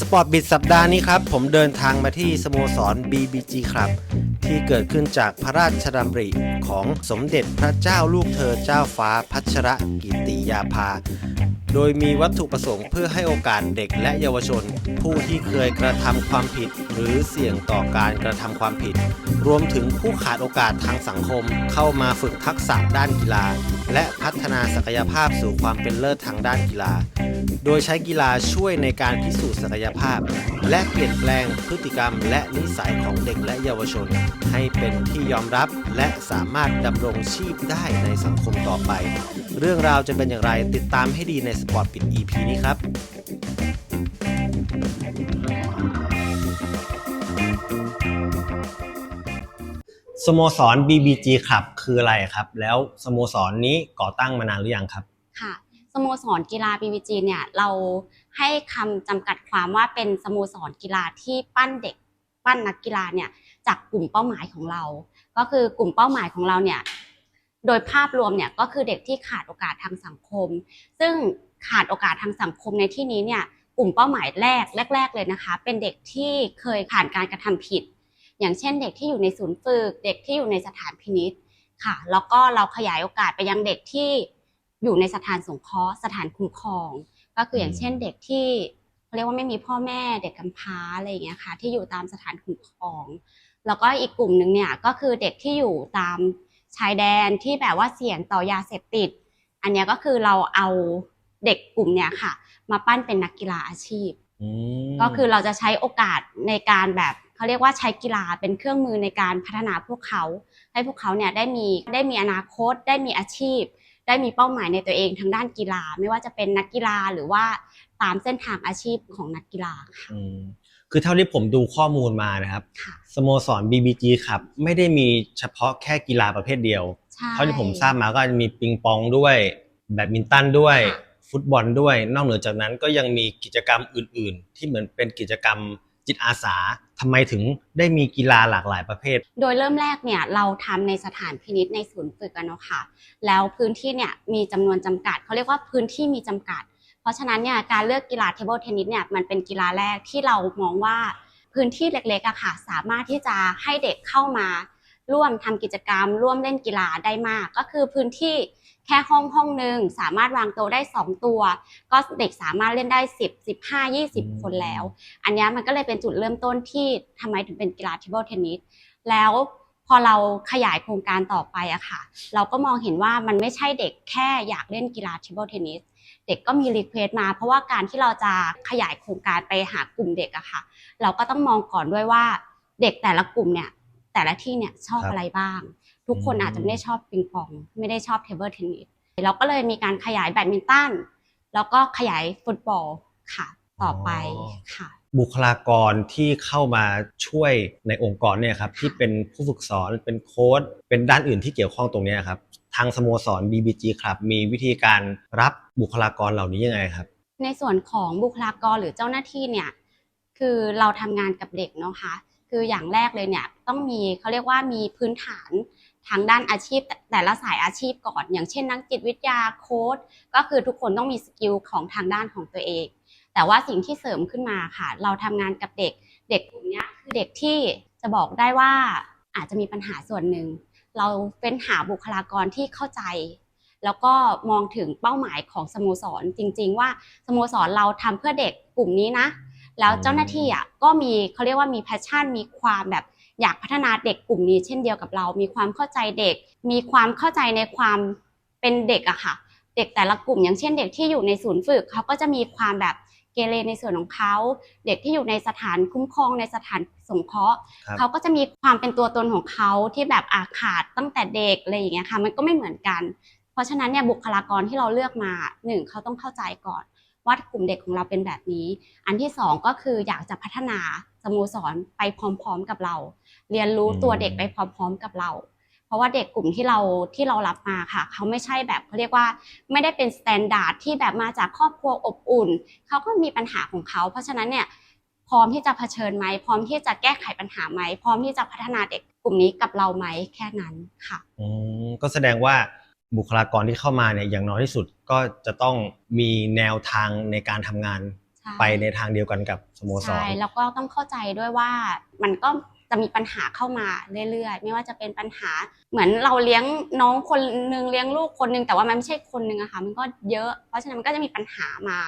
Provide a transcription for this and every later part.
สปอร์ตบิดสัปดาห์นี้ครับ ผมเดินทางมาที่สโมสร BBG ครับ ที่เกิดขึ้นจากพระราชดำริของสมเด็จพระเจ้าลูกเธอเจ้าฟ้าพัชรกิติยาภา โดยมีวัตถุประสงค์เพื่อให้โอกาสเด็กและเยาวชน ผู้ที่เคยกระทำความผิด หรือเสี่ยงต่อการกระทำความผิด รวมถึงผู้ขาดโอกาสทางสังคม เข้ามาฝึกทักษะด้านกีฬา และพัฒนาศักยภาพสู่ความเป็นเลิศทางด้านกีฬาโดยใช้กีฬาช่วยในการพิสูจน์ศักยภาพ และเปลี่ยนแปลงพฤติกรรมและนิสัยของเด็กและเยาวชนให้เป็นที่ยอมรับและสามารถดำรงชีพได้ในสังคมต่อไป เรื่องราวจะเป็นอย่างไรติดตามให้ดีในสปอร์ตปิด EP นี้ครับสโมสร BBG ครับคืออะไรครับ แล้วสโมสรนี้ก่อตั้งมานานหรือยังครับ ค่ะสโมสรกีฬา BBG เนี่ยเราให้คำจำกัดความว่าเป็นสโมสรกีฬาที่ปั้นเด็ก ปั้นนักกีฬาเนี่ยจากกลุ่มเป้าหมายของเรา ก็คือกลุ่มเป้าหมายของเราเนี่ยโดยภาพรวมเนี่ยก็คือเด็กที่ขาดโอกาสทางสังคม ซึ่งขาดโอกาสทางสังคมในที่นี้เนี่ยกลุ่มเป้าหมายแรกแรก ๆ เลยนะคะ เป็นเด็กที่เคยผ่านการกระทำผิด อย่างเช่น เด็กที่อยู่ในศูนย์ฝึก เด็กที่อยู่ในสถานพินิษค่ะ แล้วก็เราขยายโอกาสไปยังเด็กที่อยู่ในสถานสงเคราะห์สถานคุ้มครอง ก็คืออย่างเช่นเด็กที่ เขาเรียกว่าไม่มีพ่อแม่เด็กกำพร้าอะไรอย่างเงี้ยค่ะ ที่อยู่ตามสถานคุ้มครอง แล้วก็อีกกลุ่มหนึ่งเนี่ยก็คือเด็กที่อยู่ตามชายแดนที่แบบว่าเสี่ยงต่อยาเสพติด อันเนี้ยก็คือเราเอาเด็กกลุ่มเนี้ยค่ะ มาปั้นเป็นนักกีฬาอาชีพอืมก็คือเราจะใช้โอกาสในการแบบเขาเรียกว่าใช้กีฬาเป็นเครื่องมือในการพัฒนาพวกเขา ให้พวกเขาเนี่ยได้มีได้มีอนาคต ได้มีอาชีพ ได้มีเป้าหมายในตัวเองทางด้านกีฬา ไม่ว่าจะเป็นนักกีฬาหรือว่า ตามเส้นทางอาชีพของนักกีฬาค่ะอืมคือเท่าที่ผมดูข้อมูลมานะครับค่ะสโมสร BBG ครับไม่ได้มีเฉพาะแค่กีฬาประเภทเดียวใช่เท่าที่ผมทราบมาก็จะมีปิงปองด้วย แบดมินตันด้วยค่ะฟุตบอลด้วย นอกเหนือจากนั้นก็ยังมีกิจกรรมอื่น ๆ ที่เหมือนเป็นกิจกรรมจิตอาสาทำไมถึงได้มีกีฬาหลากหลายประเภท โดยเริ่มแรกเนี่ยเราทำในสถานพินิษในศูนย์ฝึกกันเนาะค่ะ แล้วพื้นที่เนี่ยมีจำนวนจำกัดเขาเรียกว่าพื้นที่มีจำกัด เพราะฉะนั้นเนี่ยการเลือกกีฬาเทเบิลเทนนิสเนี่ยมันเป็นกีฬาแรกที่เรามองว่าพื้นที่เล็กๆอะค่ะสามารถที่จะให้เด็กเข้ามาร่วมทำกิจกรรม ร่วมเล่นกีฬาได้มาก ก็คือพื้นที่แค่ห้องห้องหนึ่งสามารถวางโต๊ะได้ 2 ตัว ก็เด็กสามารถเล่นได้ 10 15 20 คนแล้ว อันนี้มันก็เลยเป็นจุดเริ่มต้นที่ทำไมถึงเป็นกีฬาเทเบิลเทนนิสแล้วพอเราขยายโครงการต่อไปอะค่ะ เราก็มองเห็นว่ามันไม่ใช่เด็กแค่อยากเล่นกีฬาเทเบิลเทนนิส เด็กก็มีรีเควสต์มา เพราะว่าการที่เราจะขยายโครงการไปหากลุ่มเด็กอะค่ะ เราก็ต้องมองก่อนด้วยว่าเด็กแต่ละกลุ่มเนี่ยแต่ละที่เนี่ยชอบบอะไรบ้าง ทุกคนอาจจะไม่ได้ชอบปิงปอง ไม่ได้ชอบเทเบิลเทนนิสเราก็เลยมีการขยายแบดมินตันแล้วก็ขยายฟุตบอลค่ะ ต่อไปค่ะ บุคลากรที่เข้ามาช่วยในองค์กรเนี่ยครับที่เป็นผู้ฝึกสอนเป็นโค้ชเป็นด้านอื่นที่เกี่ยวข้องตรงนี้ครับ ทางสโมสร BBG ครับมีวิธีการรับบุคลากรเหล่านี้ยังไงครับ ในส่วนของบุคลากรหรือเจ้าหน้าที่เนี่ยคือเราทำงานกับเด็กเนาะคะ คืออย่างแรกเลยเนี่ยต้องมีเขาเรียกว่ามีพื้นฐานทางด้านอาชีพ แต่ละสายอาชีพก่อน อย่างเช่น นักจิตวิทยาโค้ดก็คือทุกคนต้องมีสกิลของทางด้านของตัวเอง แต่ว่าสิ่งที่เสริมขึ้นมาค่ะ เราทำงานกับเด็ก เด็กกลุ่มเนี้ยคือเด็กที่จะบอกได้ว่าอาจจะมีปัญหาส่วนหนึ่ง เราเป็นหาบุคลากรที่เข้าใจ แล้วก็มองถึงเป้าหมายของสโมสรจริง ๆ ว่าสโมสรเราทำเพื่อเด็กกลุ่มนี้นะ แล้วเจ้าหน้าที่อะก็มีเขาเรียกว่ามีแพชชั่น มีความแบบอยากพัฒนาเด็กกลุ่มนี้เช่นเดียวกับเรา มีความเข้าใจเด็ก มีความเข้าใจในความเป็นเด็กอะค่ะ เด็กแต่ละกลุ่ม อย่างเช่น เด็กที่อยู่ในศูนย์ฝึกเขาก็จะมีความแบบเกเรในส่วนของเขา เด็กที่อยู่ในสถานคุ้มครองในสถาน สงเคราะห์ครับ เขาก็จะมีความเป็นตัวตนของเขาที่แบบอาขาดตั้งแต่เด็กอะไรอย่างเงี้ยค่ะ มันก็ไม่เหมือนกัน เพราะฉะนั้นเนี่ยบุคลากรที่เราเลือกมาหนึ่งเขาต้องเข้าใจก่อน ว่ากลุ่มเด็กของเราเป็นแบบนี้ อันที่สองก็คืออยากจะพัฒนาสโมสรไปพร้อม ๆ กับเรา เรียนรู้ตัวเด็กไปพร้อม ๆ กับเรา เพราะว่าเด็กกลุ่มที่เราที่เรารับมาค่ะ เขาไม่ใช่แบบเขาเรียกว่าไม่ได้เป็นสแตนดาร์ดที่แบบมาจากครอบครัวอบอุ่น เขาก็มีปัญหาของเขา เพราะฉะนั้นเนี่ย พร้อมที่จะเผชิญไหมพร้อมที่จะแก้ไขปัญหาไหมพร้อมที่จะพัฒนาเด็กกลุ่มนี้กับเราไหมแค่นั้นค่ะอืมก็แสดงว่าบุคลากรที่เข้ามาเนี่ยอย่างน้อยที่สุดก็จะต้องมีแนวทางในการทำงานใช่ช่ไปในทางเดียวกันกับสโมสรใช่แล้วก็ต้องเข้าใจด้วยว่ามันก็จะมีปัญหาเข้ามาเรื่อยๆ ไม่ว่าจะเป็นปัญหาเหมือนเราเลี้ยงน้องคนหนึ่งเลี้ยงลูกคนหนึ่งแต่ว่ามันไม่ใช่คนหนึ่งอะค่ะมันก็เยอะ เพราะฉะนั้นมันก็จะมีปัญหามา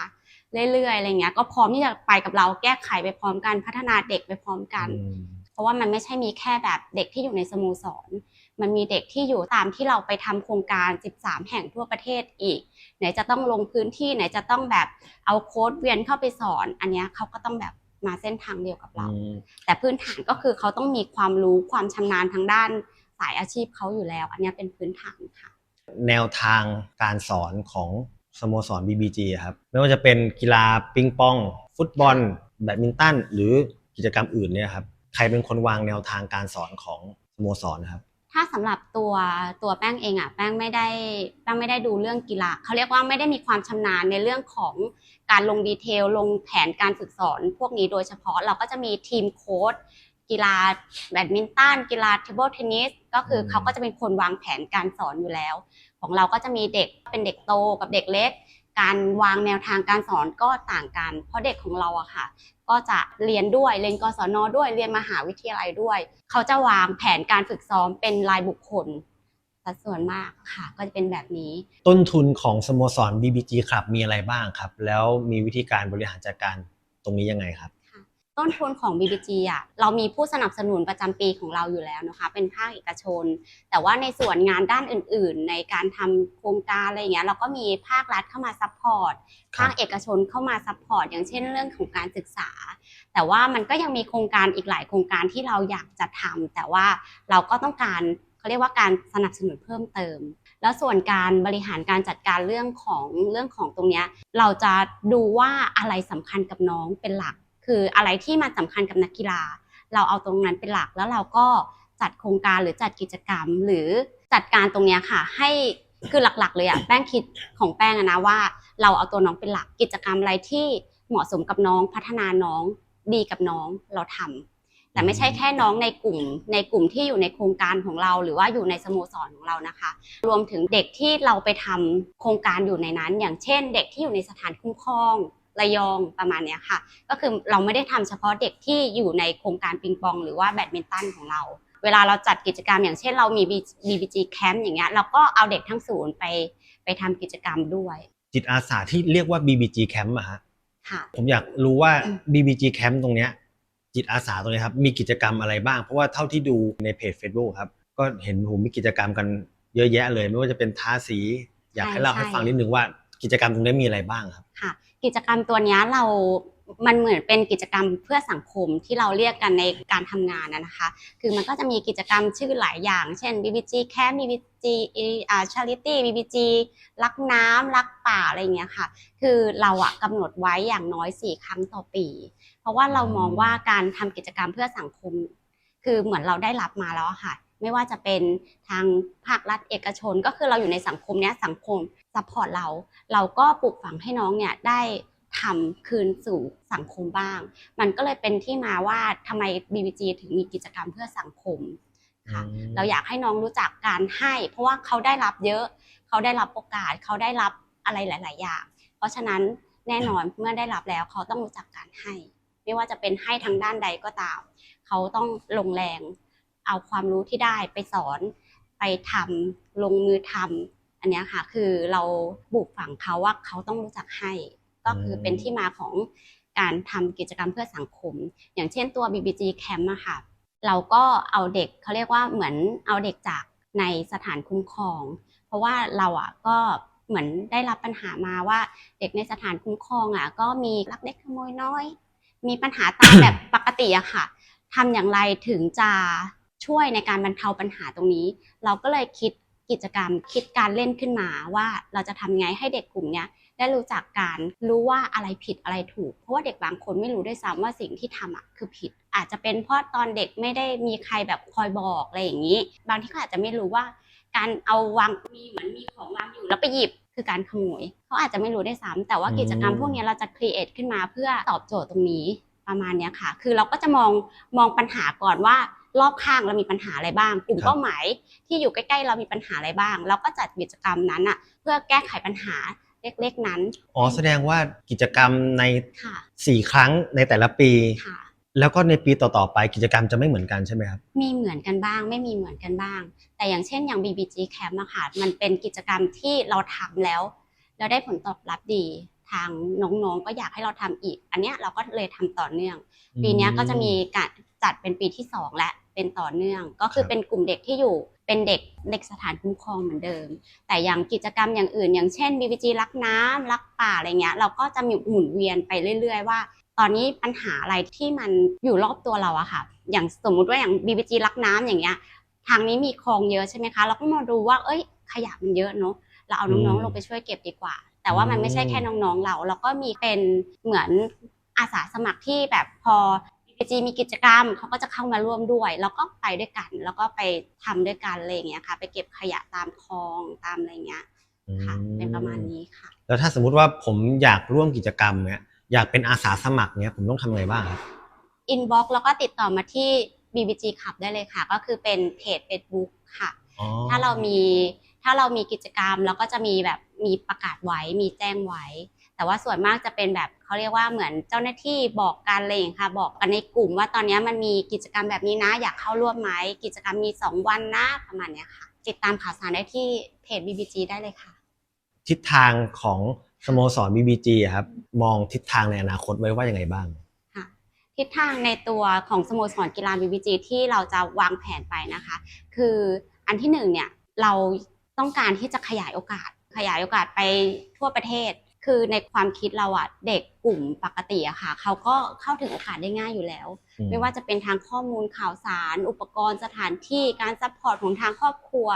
เรื่อยๆอะไรเงี้ยก็พร้อมที่จะไปกับเราแก้ไขไปพร้อมกันพัฒนาเด็กไปพร้อมกันอืมเพราะว่ามันไม่ใช่มีแค่แบบเด็กที่อยู่ในสโมสร มันมีเด็กที่อยู่ตามที่เราไปทำโครงการ 13 แห่งทั่วประเทศอีก ไหนจะต้องลงพื้นที่ไหนจะต้องแบบเอาโค้ดเวียนเข้าไปสอน อันเนี้ยเขาก็ต้องแบบมาเส้นทางเดียวกับเราอืมแต่พื้นฐานก็คือเขาต้องมีความรู้ความชำนาญทางด้านสายอาชีพเขาอยู่แล้ว อันเนี้ยเป็นพื้นฐานค่ะ แนวทางการสอนของ สโมสร BBG อะครับไม่ว่าจะเป็นกีฬาปิงปอง ฟุตบอล แบดมินตัน หรือกิจกรรมอื่นเนี่ยครับใครเป็นคนวางแนวทางการสอนของสโมสรนะครับถ้าสำหรับตัวตัวแป้งเองอะแป้งไม่ได้แป้งไม่ได้ดูเรื่องกีฬาเขาเรียกว่าไม่ได้มีความชำนาญในเรื่องของการลงดีเทล ลงแผนการฝึกสอน พวกนี้โดยเฉพาะเราก็จะมีทีมโค้ชกีฬาแบดมินตันกีฬาเทเบิลเทนนิสก็คืออืมเขาก็จะเป็นคนวางแผนการสอนอยู่แล้ว ของเราก็จะมีเด็กเป็นเด็กโตกับเด็กเล็ก การวางแนวทางการสอนก็ต่างกัน เพราะเด็กของเราอะค่ะ ก็จะเรียนด้วยเรียนกศนด้วยเรียนมหาวิทยาลัยด้วย เขาจะวางแผนการฝึกซ้อมเป็นรายบุคคลสัดส่วนมากค่ะ ก็จะเป็นแบบนี้ ต้นทุนของสโมสร BBG ครับมีอะไรบ้างครับ แล้วมีวิธีการบริหารจัดการตรงนี้ยังไงครับ ต้นทุนของ BBG อะเรามีผู้สนับสนุนประจำปีของเราอยู่แล้วนะคะ เป็นภาคเอกชน แต่ว่าในส่วนงานด้านอื่น ๆ ในการทำโครงการอะไรอย่างเงี้ยเราก็มีภาครัฐเข้ามาซัพพอร์ตครับภาคเอกชนเข้ามาซัพพอร์ตอย่างเช่นเรื่องของการศึกษา แต่ว่ามันก็ยังมีโครงการอีกหลายโครงการที่เราอยากจะทำแต่ว่าเราก็ต้องการเขาเรียกว่าการสนับสนุนเพิ่มเติม แล้วส่วนการบริหารการจัดการเรื่องของเรื่องของตรงเนี้ยเราจะดูว่าอะไรสำคัญกับน้องเป็นหลัก คืออะไรที่มันสำคัญกับนักกีฬา เราเอาตรงนั้นเป็นหลักแล้วเราก็จัดโครงการหรือจัดกิจกรรม หรือจัดการตรงเนี้ยค่ะ ให้คือหลักๆเลยอะแป้งคิดของแป้งอะนะว่า เราเอาตัวน้องเป็นหลักกิจกรรมอะไรที่เหมาะสมกับน้องพัฒนาน้องดีกับน้องเราทำแต่ไม่ใช่แค่น้องในกลุ่ม ในกลุ่มที่อยู่ในโครงการของเรา หรือว่าอยู่ในสโมสรของเรานะคะ รวมถึงเด็กที่เราไปทำโครงการอยู่ในนั้น อย่างเช่น เด็กที่อยู่ในสถานคุ้มครอง ระยองประมาณเนี้ยค่ะ ก็คือเราไม่ได้ทำเฉพาะเด็กที่อยู่ในโครงการปิงปอง หรือว่าแบดมินตันของเรา เวลาเราจัดกิจกรรมอย่างเช่นเรามี BBG Camp อย่างเงี้ยเราก็เอาเด็กทั้งศูนย์ไปไปทำกิจกรรมด้วย จิตอาสาที่เรียกว่า BBG Camp อะฮะค่ะผมอยากรู้ว่าอืม BBG Camp ตรงเนี้ยจิตอาสาตรงเนี้ยครับมีกิจกรรมอะไรบ้าง เพราะว่าเท่าที่ดูในเพจ Facebook ครับ ก็เห็นผมมีกิจกรรมกันเยอะแยะเลย ไม่ว่าจะเป็นทาสี อยากให้เล่าให้ฟังนิดนึงว่ากิจกรรมตรงนี้มีอะไรบ้างครับค่ะ กิจกรรมตัวนี้เรา มันเหมือนเป็นกิจกรรมเพื่อสังคมที่เราเรียกกันในการทำงานนะคะ คือมันก็จะมีกิจกรรมชื่อหลายอย่าง เช่น BBG Camp BBG อ่า Charity BBG รักน้ำรักป่าอะไรเงี้ยค่ะ คือเราอะกำหนดไว้อย่างน้อย 4 ครั้งต่อปี เพราะว่าเรามองว่าการทำกิจกรรมเพื่อสังคม คือเหมือนเราได้รับมาแล้วค่ะ ไม่ว่าจะเป็นทางภาครัฐเอกชน ก็คือเราอยู่ในสังคมเนี้ยสังคม ซัพพอร์ตเรา เราก็ปลูกฝังให้น้องเนี่ยได้ทำคืนสู่สังคมบ้าง มันก็เลยเป็นที่มาว่าทำไม BBG ถึงมีกิจกรรมเพื่อสังคมค่ะอืมเราอยากให้น้องรู้จักการให้ เพราะว่าเขาได้รับเยอะ เขาได้รับโอกาส เขาได้รับอะไรหลาย ๆ อย่าง เพราะฉะนั้นแน่นอนเมื่อได้รับแล้วเขาต้องรู้จักการให้ ไม่ว่าจะเป็นให้ทางด้านใดก็ตาม เขาต้องลงแรง เอาความรู้ที่ได้ไปสอน ไปทำลงมือทำ อันนี้ค่ะคือเราปลูกฝังเขาว่าเขาต้องรู้จักให้ ก็คือเป็นที่มาของการทำกิจกรรมเพื่อสังคม อย่างเช่นตัว BBG Camp อะค่ะเราก็เอาเด็กเขาเรียกว่าเหมือนเอาเด็กจากในสถานคุ้มครอง เพราะว่าเราอะก็เหมือนได้รับปัญหามาว่าเด็กในสถานคุ้มครองอะ ก็มีลักเล็กขโมยน้อย มีปัญหาตามแบบปกติอะค่ะทำอย่างไรถึงจะช่วยในการบรรเทาปัญหาตรงนี้ เราก็เลยคิด กิจกรรมคิดการเล่นขึ้นมาว่าเราจะทำไงให้เด็กกลุ่มเนี้ยได้รู้จักการรู้ว่าอะไรผิดอะไรถูก เพราะว่าเด็กบางคนไม่รู้ด้วยซ้ำว่าสิ่งที่ทำอะคือผิด อาจจะเป็นเพราะตอนเด็กไม่ได้มีใครแบบคอยบอกอะไรอย่างนี้ บางที่เขาอาจจะไม่รู้ว่า การเอาวางมีเหมือนมีของวางอยู่แล้วไปหยิบคือการขโมยเขาอาจจะไม่รู้ได้วยซ้ำแต่ว่ากิจกรรมพวกนี้เราจะครีเอทขึ้นมาเพื่อตอบโจทย์ตรงนี้ประมาณนี้ค่ะ คือเราก็จะมองมองปัญหาก่อนว่า รอบข้างเรามีปัญหาอะไรบ้าง กลุ่มเป้าหมายที่อยู่ใกล้ๆ เรามีปัญหาอะไรบ้าง เราก็จัดกิจกรรมนั้นอะเพื่อแก้ไขปัญหาเล็กๆนั้น อ๋อแสดงว่ากิจกรรมในค่ะสี่ครั้งในแต่ละปีค่ะแล้วก็ในปีต่อๆไปกิจกรรมจะไม่เหมือนกันใช่ไหมครับ มีเหมือนกันบ้าง ไม่มีเหมือนกันบ้าง แต่อย่างเช่นอย่าง BBG Camp อะค่ะมันเป็นกิจกรรมที่เราทำแล้ว แล้วได้ผลตอบรับดีทางน้องๆก็อยากให้เราทำอีก อันเนี้ยเราก็เลยทำต่อเนื่อง ปีเนี้ยก็จะมีการจัดเป็นปีที่สองและ เป็นต่อเนื่อง ก็คือครับเป็นกลุ่มเด็กที่อยู่เป็นเด็กเด็กสถานคุ้มครองเหมือนเดิม แต่อย่างกิจกรรมอย่างอื่น อย่างเช่น BBG รักน้ำรักป่าอะไรเงี้ยเราก็จะมีหมุนเวียนไปเรื่อย ๆ ว่า ตอนนี้ปัญหาอะไรที่มันอยู่รอบตัวเราอะค่ะ อย่างสมมุติว่าอย่าง BBG รักน้ำอย่างเงี้ยทางนี้มีคลองเยอะใช่ไหมคะ เราก็มาดูว่า เอ้ย ขยะมันเยอะเนอะเราเอาน้องอืมๆลงไปช่วยเก็บดีกว่า แต่ว่ามันไม่ใช่แค่น้องๆเรา เราก็มีเป็นเหมือนอาสาสมัครที่แบบพอ BBG มีกิจกรรมเขาก็จะเข้ามาร่วมด้วย แล้วก็ไปด้วยกัน แล้วก็ไปทำด้วยกันอะไรอย่างเงี้ยค่ะ ไปเก็บขยะตามคลองตามอะไรเงี้ยค่ะเป็นประมาณนี้ค่ะ แล้วถ้าสมมุติว่าผมอยากร่วมกิจกรรมเนี้ยอยากเป็นอาสาสมัครเนี้ยผมต้องทำไงบ้างครับอินบ็อกแล้วก็ติดต่อมาที่ BBG ขับได้เลยค่ะ ก็คือเป็นเพจ Facebook ค่ะอ๋อถ้าเรามีถ้าเรามีกิจกรรมเราก็จะมีแบบมีประกาศไว้มีแจ้งไว้ แต่ว่าส่วนมากจะเป็นแบบเขาเรียกว่าเหมือนเจ้าหน้าที่บอกกันอะไรอย่างเลยค่ะ บอกกันในกลุ่มว่าตอนนี้มันมีกิจกรรมแบบนี้นะ อยากเข้าร่วมไหมกิจกรรมมี 2 วันนะประมาณเนี้ยค่ะ ติดตามข่าวสารได้ที่เพจ BBG ได้เลยค่ะ ทิศทางของสโมสร BBG อะครับมองทิศทางในอนาคตไว้ว่ายังไงบ้างค่ะทิศทางในตัวของสโมสรกีฬา BBG ที่เราจะวางแผนไปนะคะ คืออันที่หนึ่งเนี่ยเราต้องการที่จะขยายโอกาส ขยายโอกาสไปทั่วประเทศ คือในความคิดเราอะเด็กกลุ่มปกติอะค่ะ เขาก็เข้าถึงโอกาสได้ง่ายอยู่แล้ว อืม ไม่ว่าจะเป็นทางข้อมูลข่าวสาร อุปกรณ์สถานที่การซัพพอร์ตของทางครอบครัว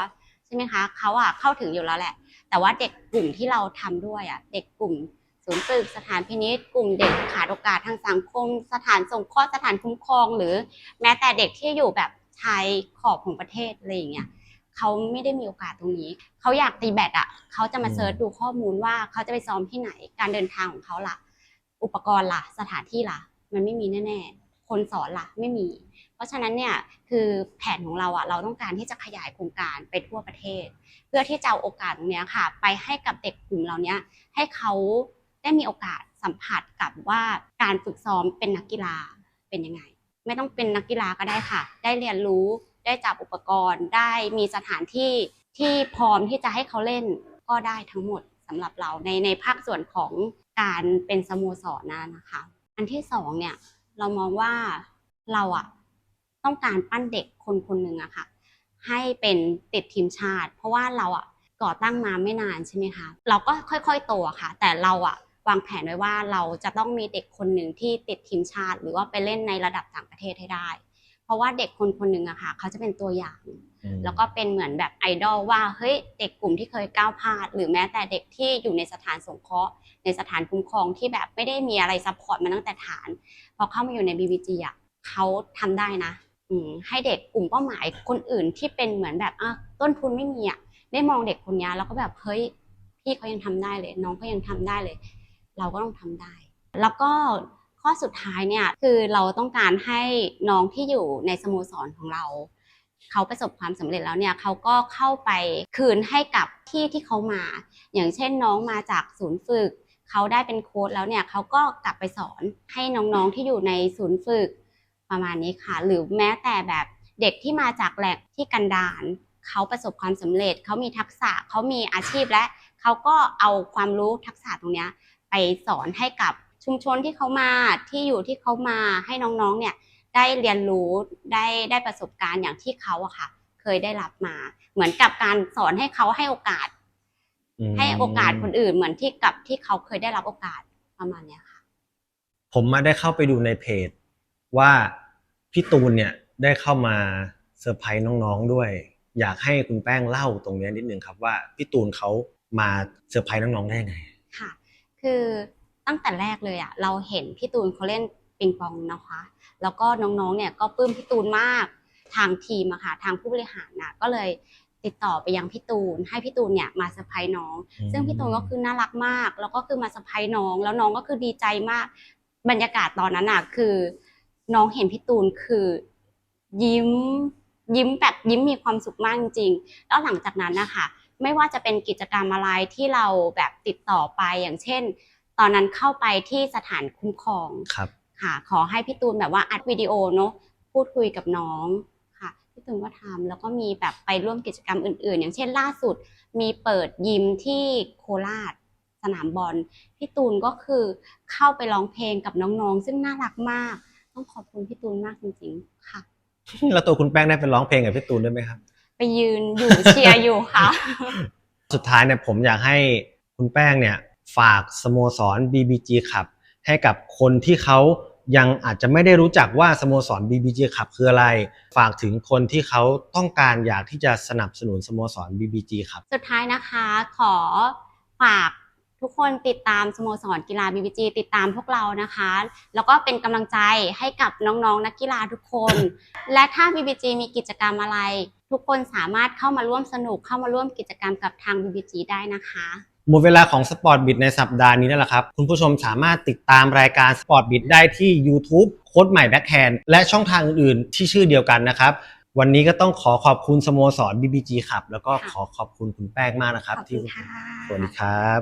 ใช่ไหมคะเขาอะเข้าถึงอยู่แล้วแหละ แต่ว่าเด็กกลุ่มที่เราทำด้วยอะเด็กกลุ่มศูนย์ฝึกสถานพินิจกลุ่มเด็กขาดโอกาสทางสังคม สถานสงเคราะห์สถานคุ้มครอง หรือแม้แต่เด็กที่อยู่แบบชายขอบของประเทศอะไรอย่างเงี้ย เขาไม่ได้มีโอกาสตรงนี้ เขาอยากตีแบดอะเขาจะมาอืมเซิร์ชดูข้อมูลว่าเขาจะไปซ้อมที่ไหน การเดินทางของเขาล่ะ อุปกรณ์ล่ะ สถานที่ล่ะ มันไม่มีแน่ๆ คนสอนล่ะไม่มี เพราะฉะนั้นเนี่ยคือแผนของเราอะเราต้องการที่จะขยายโครงการไปทั่วประเทศ เพื่อที่จะเอาโอกาสตรงเนี้ยค่ะ ไปให้กับเด็กกลุ่มเราเนี้ยให้เขาได้มีโอกาสสัมผัสกับว่าการฝึกซ้อมเป็นนักกีฬาเป็นยังไง ไม่ต้องเป็นนักกีฬาก็ได้ค่ะ ได้เรียนรู้ ได้จับอุปกรณ์ ได้มีสถานที่ที่พร้อมที่จะให้เขาเล่นก็ได้ทั้งหมดสำหรับเราในในภาคส่วนของการเป็นสโมสรนะนะคะ อันที่สองเนี่ยเรามองว่าเราอะต้องการปั้นเด็กคนคนหนึ่งอะค่ะ ให้เป็นติดทีมชาติ เพราะว่าเราอะก่อตั้งมาไม่นานใช่ไหมคะเราก็ค่อยๆโตอะค่ะ แต่เราอะวางแผนไว้ว่าเราจะต้องมีเด็กคนหนึ่งที่ติดทีมชาติ หรือว่าไปเล่นในระดับต่างประเทศให้ได้ เพราะว่าเด็กคนคนหนึ่งอะค่ะเขาจะเป็นตัวอย่างอืมแล้วก็เป็นเหมือนแบบไอดอลว่าเฮ้ยเด็กกลุ่มที่เคยก้าวพลาด หรือแม้แต่เด็กที่อยู่ในสถานสงเคราะห์ ในสถานคุ้มครองที่แบบไม่ได้มีอะไรซัพพอร์ตมาตั้งแต่ฐานพอเข้ามาอยู่ใน BBG อะเขาทำได้นะอืมให้เด็กกลุ่มเป้าหมายคนอื่นที่เป็นเหมือนแบบอะต้นทุนไม่มีอะได้มองเด็กคนนี้แล้วก็แบบเฮ้ยพี่เขายังทำได้เลย น้องก็ยังทำได้เลย เราก็ต้องทำได้ แล้วก็ ข้อสุดท้ายเนี่ยคือเราต้องการให้น้องที่อยู่ในสโมสรของเรา เขาประสบความสำเร็จแล้วเนี่ยเขาก็เข้าไปคืนให้กับที่ที่เขามา อย่างเช่นน้องมาจากศูนย์ฝึก เขาได้เป็นโค้ชแล้วเนี่ยเขาก็กลับไปสอนให้น้องๆที่อยู่ในศูนย์ฝึกประมาณนี้ค่ะ หรือแม้แต่แบบเด็กที่มาจากแหล่งที่กันดารเขาประสบความสำเร็จ เขามีทักษะเขามีอาชีพและเขาก็เอาความรู้ทักษะตรงเนี้ยไปสอนให้กับ ชุมชนที่เขามาที่อยู่ที่เขามาให้น้องๆเนี่ยได้เรียนรู้ได้ได้ประสบการณ์อย่างที่เขาอะค่ะ เคยได้รับมา เหมือนกับการสอนให้เขาให้โอกาสมให้โอกาสคนอื่นเหมือนที่กับที่เขาเคยได้รับโอกาสประมาณเนี้ยค่ะ ผมมาได้เข้าไปดูในเพจ ว่าพี่ตูนเนี่ยได้เข้ามาเซอร์ไพรส์น้องๆด้วย อยากให้คุณแป้งเล่าตรงเนี้ยนิดนึงครับว่าพี่ตูนเขามาเซอร์ไพรส์น้องๆได้ยังไงค่ะ คือ ตั้งแต่แรกเลยอะเราเห็นพี่ตูนเขาเล่นปิงปองนะคะ แล้วก็น้องๆเนี่ยก็ปลื้มพี่ตูนมาก ทางทีมอะค่ะทางผู้บริหารนะก็เลยติดต่อไปยังพี่ตูน ให้พี่ตูนเนี่ยมาเซอร์ไพรส์น้องอืมซึ่งพี่ตูนก็คือน่ารักมาก แล้วก็คือมาเซอร์ไพรส์น้อง แล้วน้องก็คือดีใจมาก บรรยากาศตอนนั้นอะคือ น้องเห็นพี่ตูนคือ ยิ้ม ยิ้มแบบยิ้มมีความสุขมากจริงๆแล้วหลังจากนั้นนะคะไม่ว่าจะเป็นกิจกรรมอะไรที่เราแบบติดต่อไปอย่างเช่น ตอนนั้นเข้าไปที่สถานคุ้มครองครับค่ะ ขอให้พี่ตูนแบบว่าอัดวิดีโอเนาะพูดคุยกับน้องค่ะพี่ตูนก็ทำแล้วก็มีแบบไปร่วมกิจกรรมอื่น ๆ อย่างเช่นล่าสุด มีเปิดยิมที่โคราชสนามบอลพี่ตูนก็คือเข้าไปร้องเพลงกับน้องๆ ซึ่งน่ารักมาก ต้องขอบคุณพี่ตูนมากจริงๆค่ะแล้วตัวคุณแป้งได้ไปร้องเพลงกับพี่ตูนด้วยไหมครับ ไปยืนอยู่เชียร์อยู่ค่ะ สุดท้ายเนี่ยผมอยากให้คุณแป้งเนี่ย ฝากสโมสร BBG ครับให้กับคนที่เขายังอาจจะไม่ได้รู้จักว่าสโมสร BBG ครับคืออะไร ฝากถึงคนที่เขาต้องการอยากที่จะสนับสนุนสโมสร BBG ครับ สุดท้ายนะคะขอฝากทุกคนติดตามสโมสรกีฬา BBG ติดตามพวกเรานะคะ แล้วก็เป็นกำลังใจให้กับน้องๆนักกีฬาทุกคน และถ้า BBG มีกิจกรรมอะไร ทุกคนสามารถเข้ามาร่วมสนุกเข้ามาร่วมกิจกรรมกับทาง BBG ได้นะคะ หมดเวลาของ Sport Bit ในสัปดาห์นี้แล้วล่ะครับ คุณผู้ชมสามารถติดตามรายการ Sport Bit ได้ที่ YouTube โค้ดใหม่แบ็คแฮนและช่องทางอื่นๆ ที่ชื่อเดียวกันนะครับ วันนี้ก็ต้องขอขอบคุณสโมสร BBG ครับแล้วก็ค่ะขอขอบคุณคุณแป้งมากนะครับขอบที่คุณค่ะสวัสดีครับ